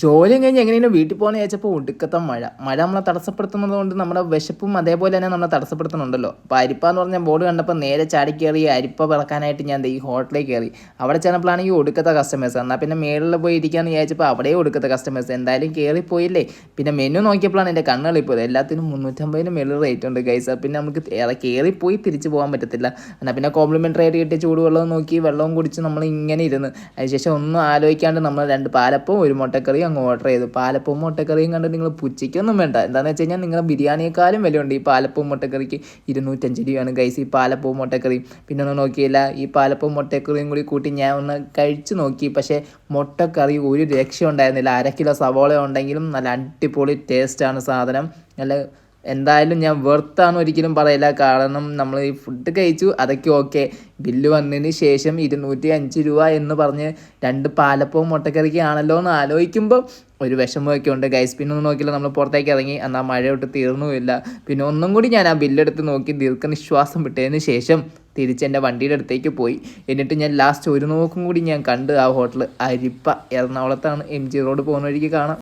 ജോലിയും കഴിഞ്ഞ് എങ്ങനെയെങ്കിലും വീട്ടിൽ പോകുന്ന ചോദിച്ചപ്പോൾ ഒടുക്കത്തെ മഴ. മഴ നമ്മളെ തടസ്സപ്പെടുത്തുന്നത് കൊണ്ട് നമ്മുടെ വിശപ്പും അതേപോലെ തന്നെ നമ്മളെ തടസ്സപ്പെടുത്തുന്നുണ്ടല്ലോ. അപ്പോൾ അരിപ്പ എന്ന് പറഞ്ഞാൽ ബോർഡ് കണ്ടപ്പോൾ നേരെ ചാടി കയറി അരിപ്പ പിറക്കാനായിട്ട് ഞാൻ ഈ ഹോട്ടലിൽ കയറി അവിടെ ചെന്നപ്പോഴാണെങ്കിൽ ഒടുക്കത്തെ കസ്റ്റമേഴ്സ് എന്നാൽ പിന്നെ മേളിൽ പോയി ഇരിക്കാന്ന് വിചാരിച്ചപ്പോൾ അവിടെയും ഒടുക്കത്തെ കസ്റ്റമേഴ്സ് എന്തായാലും കയറി പോയില്ലേ? പിന്നെ മെനു നോക്കിയപ്പോഴാണ് എന്റെ കണ്ണുകളിൽ പോയത് എല്ലാത്തിനും മുന്നൂറ്റമ്പതിന് മേളിൽ റേറ്റ് ഉണ്ട് ഗൈസ് പിന്നെ നമുക്ക് കയറി പോയി തിരിച്ചു പോകാൻ പറ്റത്തില്ല. എന്നാൽ പിന്നെ കോംപ്ലിമെന്ററി ആയിട്ട് കിട്ടിയ ചൂടുവെള്ളവും നോക്കി വെള്ളവും കുടിച്ച് നമ്മൾ ഇങ്ങനെ ഇരുന്ന്. അതിനുശേഷം ഒന്നും ആലോചിക്കാണ്ട് നമ്മൾ രണ്ട് പാലപ്പവും ഒരു മുട്ടക്കറിയും അങ്ങ് ഓർഡർ ചെയ്തു. പാലപ്പവും മുട്ടക്കറിയും കണ്ടിട്ട് നിങ്ങൾ പുച്ഛിക്കൊന്നും വേണ്ട. എന്താണെന്ന് വെച്ച് കഴിഞ്ഞാൽ നിങ്ങളുടെ ബിരിയാണിയെക്കാളും വിലയുണ്ട്. ഈ പാലപ്പവും മുട്ടക്കറിക്ക് ഇരുന്നൂറ്റഞ്ച് രൂപയാണ് ഗൈസ് ഈ പാലപ്പവും മുട്ടക്കറി പിന്നെ ഒന്നും നോക്കിയില്ല ഈ പാലപ്പവും മുട്ടക്കറിയും കൂടി കൂട്ടി ഞാൻ ഒന്ന് കഴിച്ച് നോക്കി. പക്ഷേ മുട്ടക്കറി ഒരു രക്ഷ ഉണ്ടായിരുന്നില്ല അര കിലോ സവോള ഉണ്ടെങ്കിലും നല്ല അടിപൊളി ടേസ്റ്റാണ് സാധനം. നല്ല എന്തായാലും ഞാൻ വെർത്താണ് ഒരിക്കലും പറയില്ല. കാരണം നമ്മൾ ഈ ഫുഡ് കഴിച്ചു അതൊക്കെ ഓക്കെ ബില്ല് വന്നതിന് ശേഷം ഇരുന്നൂറ്റി അഞ്ച് രൂപ എന്ന് പറഞ്ഞ് രണ്ട് പാലപ്പവും മുട്ടക്കറിക്ക് ആണല്ലോ എന്ന് ആലോചിക്കുമ്പോൾ ഒരു വിഷമമൊക്കെ ഉണ്ട് ഗൈസ് പിന്നെ ഒന്നും നോക്കിയില്ല നമ്മൾ പുറത്തേക്ക് ഇറങ്ങി എന്നാൽ മഴ തൊട്ട് തീർന്നുമില്ല. പിന്നെ ഒന്നും കൂടി ഞാൻ ആ ബില്ലെടുത്ത് നോക്കി ദീർഘനിശ്വാസം വിട്ടതിന് ശേഷം തിരിച്ച് എന്റെ വണ്ടിയുടെ അടുത്തേക്ക് പോയി. എന്നിട്ട് ഞാൻ ലാസ്റ്റ് ഒരു നോക്കും കൂടി ഞാൻ കണ്ട് ആ ഹോട്ടൽ അരിപ്പ എറണാകുളത്താണ് എം ജി റോഡ് പോകുന്ന വഴിക്ക് കാണാം.